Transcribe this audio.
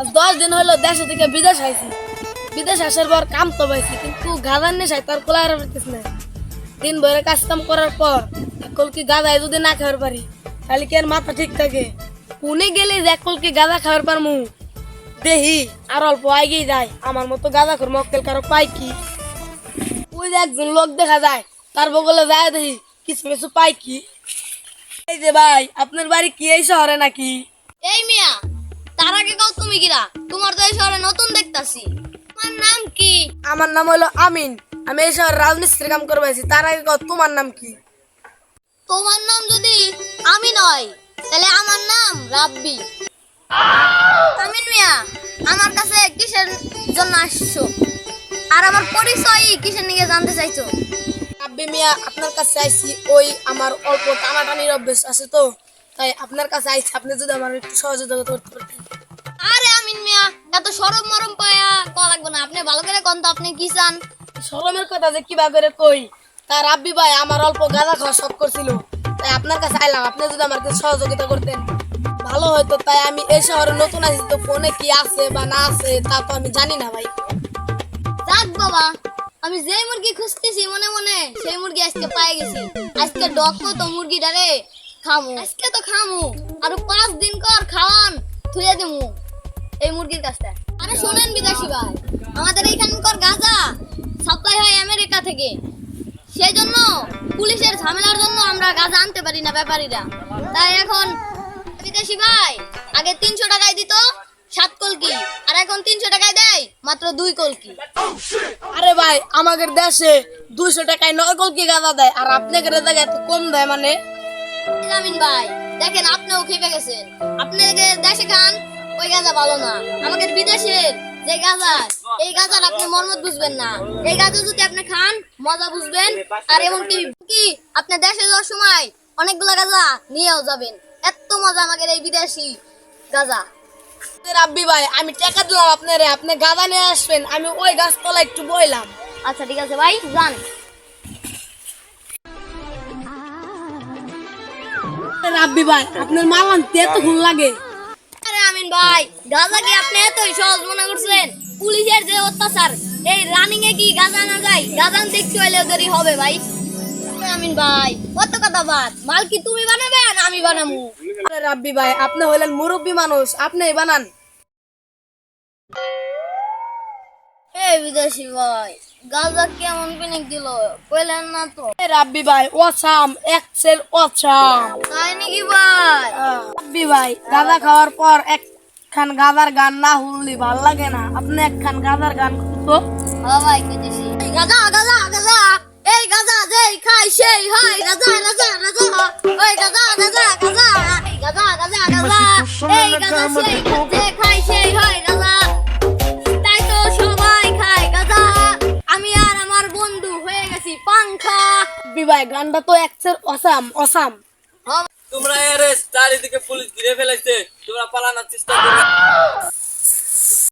আজ দশ দিন হলো দেশ থেকে বিদেশ আইছি। বিদেশ আসার পর কাম তো পাইছি, কিন্তু গাদার নেশায় তার কোলা আর পারতেছ না দিন ভরে কাজ কাম করার পর এখন কি গাদায় যদি না খাবার পারি, তাহলে কি আর মাথা ঠিক থাকে? পুনে গেলে যে এখন কি গাদা খাবার পারমু? দেহি, আর অল্প আগেই যায়। আমার মতো গাদা করে মক্কেল কারও পাই কি? ওই যে একজন লোক দেখা যায়, তার বগলে যায় দেখি কিছু কিছু পাই কি? এই যে ভাই, আপনার বাড়ি কি এই শহরে নাকি? এই মিয়া তার আগে কাউ তুমি কিরা? তোমার তো এই শহরে নতুন দেখতাছি। তোমার নাম কি? আমার নাম হলো আমিন। আমি এই শহরে রাজমিস্ত্রি কাম করব তার আগে কও, তোমার নাম কি? তোমার নাম যদি আমি নয় তাহলে আমার নাম রাব্বি। আমিন মিয়া আমার কাছে কিসের জন্য আসছো? আর আমার পরিচয় কিসের নিয়ে জানতে চাইছো? আব্বি মিয়া আপনার কাছে আইছি ওই আমার অল্প টানাটানির অভ্যেস আছে তো। তাই আপনার কাছে আইছি আপনি যদি আমার একটু সহযোগিতা করতে পারতেন। এত সরম মরম পায়া কল লাগবে না। আপনি ভালো করে কোন তো আপনি কি চান? শরমের কথা যে কিবা করে কই তার আব্বি ভাই আমার অল্প গাঁদা খাওয়া শখ করছিল। তাই আপনার কাছে আইলাম আপনি যদি আমার কাছে সহযোগিতা করতেন। ভালো হয়তো তাই আমি এই শহরে নতুন আছি তো ফোনে কি আছে বা না আছে তা তো আমি জানি না ভাই। যাক বাবা আমি যে মুরগি খুঁজতেছি মনে মনে সেই মুরগি আজকে পাই গেছি। আজকে ডকো তো মুরগিটারে খামু। আজকে তো খামু। আর পাঁচ দিন কর খাওয়ান থুয়ে দিমু। এই মুরগির কাছটা। আরে শোনেন বিদেশি ভাই আমাদের এইখানকার গাঁজা সাপ্লাই হয় আমেরিকা থেকে। সেই জন্য পুলিশের ঝামেলার জন্য আমরা গাঁজা আনতে পারি না ব্যাপারীরা। তাই এখন বিদেশি ভাই আগে তিনশো টাকায় দিত সাত কলকি। আর এখন তিনশো টাকায় দেয় মাত্র দুই কলকি। আরে ভাই আমাদের দেশে দুইশো টাকায় নয় কলকি গাঁজা দেয় আর আপনাদের জায়গায় এত কম দেয় মানে? জামিন ভাই দেখেন আপনিও খেপে গেছেন। আপনাদের দেশে খান ওই গাঁজা ভালো না। আমাদের বিদেশের যে গাঁজা এই গাঁজার আপনি মর্মত বুঝবেন না। এই গাঁজা যদি আপনি খান মজা বুঝবেন। আর এমনকি কি আপনি দেশে যাওয়ার সময় অনেকগুলো গাঁজা নিয়েও যাবেন। এত মজা আমাদের এই বিদেশি গাঁজা। রাব্বি ভাই আমি টাকা দিলাম আপনারে আপনি গাঁদা নিয়ে আসবেন আমি ওই গাছতলা একটু বইলাম। আচ্ছা ঠিক আছে ভাই যান। রাব্বি ভাই আপনার মাল আনতে এত ফোন লাগে। আরে ভাই গাঁজা কি আপনি এতই সহজ মনে করছেন পুলিশের যে অত্যাচার এই রানিং এ কি গাঁজা না যায়? গাঁজা দেখতে হলে ওদেরই হবে ভাই। আমিন ভাই কত কথা বাদ। মাল কি তুমি বানাবেন আমি বানাবো? আরে রাব্বি ভাই আপনি হলেন মুরব্বী মানুষ আপনি বানান। হে বিদেশি ভাই গাঁজা কেমন পিনিক দিল কইলেন না তো। এ রাব্বি ভাই ওসাম এক্সেল ওসাম তাই নাকি ভাই? রাব্বি ভাই গাঁদা খাওয়ার পর একখান গাঁদার গান না শুনলি ভালো লাগে না। আপনি একখান গাঁদার গান তো ভাই গাঁজা গাঁজা গাঁজা এই গাঁজা যেই খাই সেই হয়। গাঁজা গাঁজা গাঁজা ওই গাঁজা গাঁজা গাঁজা এই গাঁজা গাঁজা গাঁজা এই গাঁজা সেই যে খাই সেই হয় গাঁজা তাই তো সবাই খায় গাঁজা আমি আর আমার বন্ধু হয়ে গেছি পাংখা। ভাই গানটা তো এক্সেল ওসাম ওসাম হ্যাঁ তোমরা এর চারিদিকে পুলিশ ঘিরে ফেলেছে তোমরা পালানোর চেষ্টা করবে